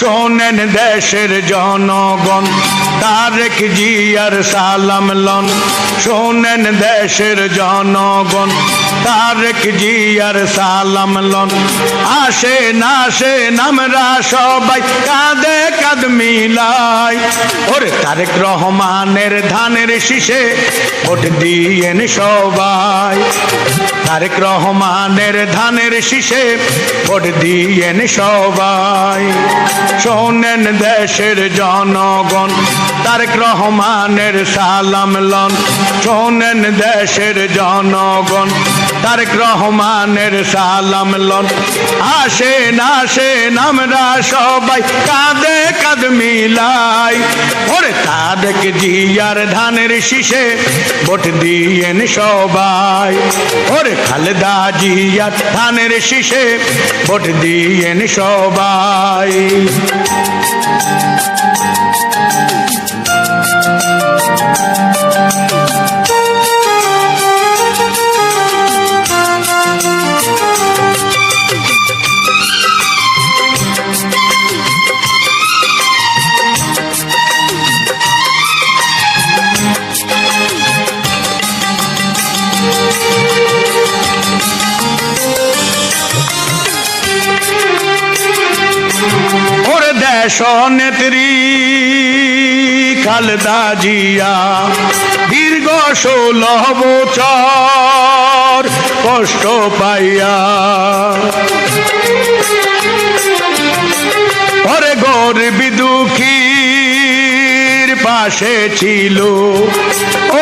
শোনেন দেশের জনগণ তারেক জিয়ার সালাম লন। শোনেন দেশের জনগণ তারেক জিয়ার সালাম লন। আসে না আসে আমরা সবাই, কাঁদে কাঁদ মিলাই। ওরে তারেক রহমানের ধানের শীষে ভোট দিয়েন সবাই। তারেক রহমানের ধানের শীষে ভোট দিয়েন সবাই। শোনেন দেশের জনগণ, তারেক রহমানের সালাম লন। শোনেন দেশের জনগণ তারেক রহমানের সালাম লন। আসেন আসেন আমরা সবাই কাঁদে কাঁদ মিলাই। ওরে তারেক জিয়ার ধানের শীষে ভোট দিয়েন সবাই। ওরে খালেদা জিয়ার ধানের শীষে ভোট দিয়েন সবাই। দেশ নেত্রী খালদা জিয়া, দীর্ঘ ষোলহ বছর কষ্ট পাইয়া। ওরে গরিব দুঃখীর পাশে ছিল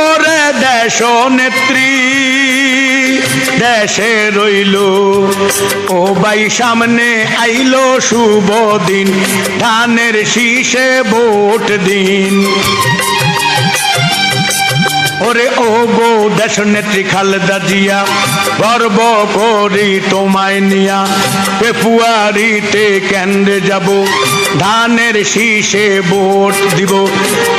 ওরে দেশ নেত্রী দেশে রইল। ও বাই সামনে আইলো শুভ দিন, ধানের শীষে ভোট দিন। ওরে ও গো, দেশ নেত্রী খালেদা জিয়া, গর্ব করি তোমায় নিয়া, ফেব্রুয়ারিতে কেন্দ্রে যাব। ধানের শীষে ভোট দিব।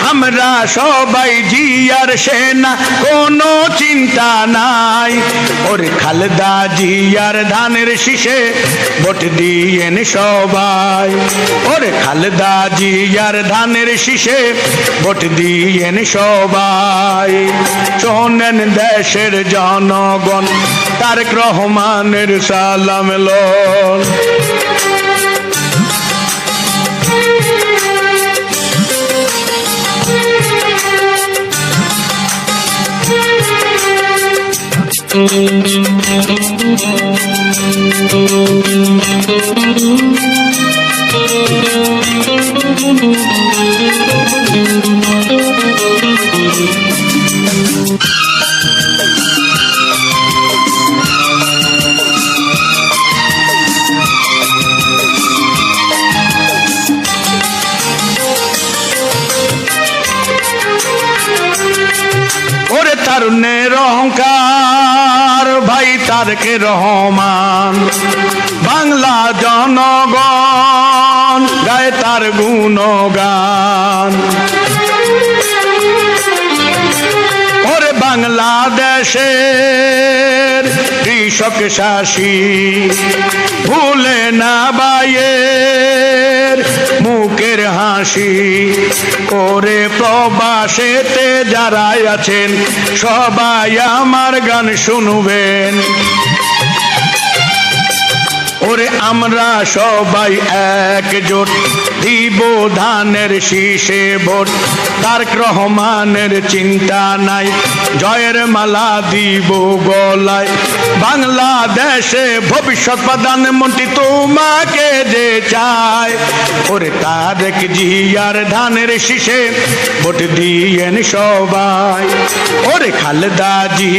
আমরা সবাই জিয়ার সেনা, কোনো চিন্তা নাই। ওরে খালেদা জিয়ার ধানের শীষে ভোট দিয়েন সবাই। ওরে খালেদা জিয়ার ধানের শীষে ভোট দিয়েন সবাই। শোনেন দেশের জনগণ, তারেক রহমানের সালাম ওরে তারুণের অহংকার। তারকে রহমান। বাংলা জনগণ গায় তার গুণগান। ওরে বাংলাদেশের কৃষক শাসী ভুলে না বাইয়ের মুখের হাসি। করে প্রবাসেতে যারা আছেন, সবাই আমার গান শুনবেন। ওরে আমরা সবাই একজোট। দিব ধানের শীষে ভোট। তারক রহমানের চিন্তা নাই, জয়ের মালা দিব গলায়। বাংলাদেশে ভবিষ্যৎ প্রধানমন্ত্রী তোমাকে যে চায়, ওরে তারেক জিয়ার ধানের শীষে ভোট দিয়েন সবাই। ওরে খালেদা জি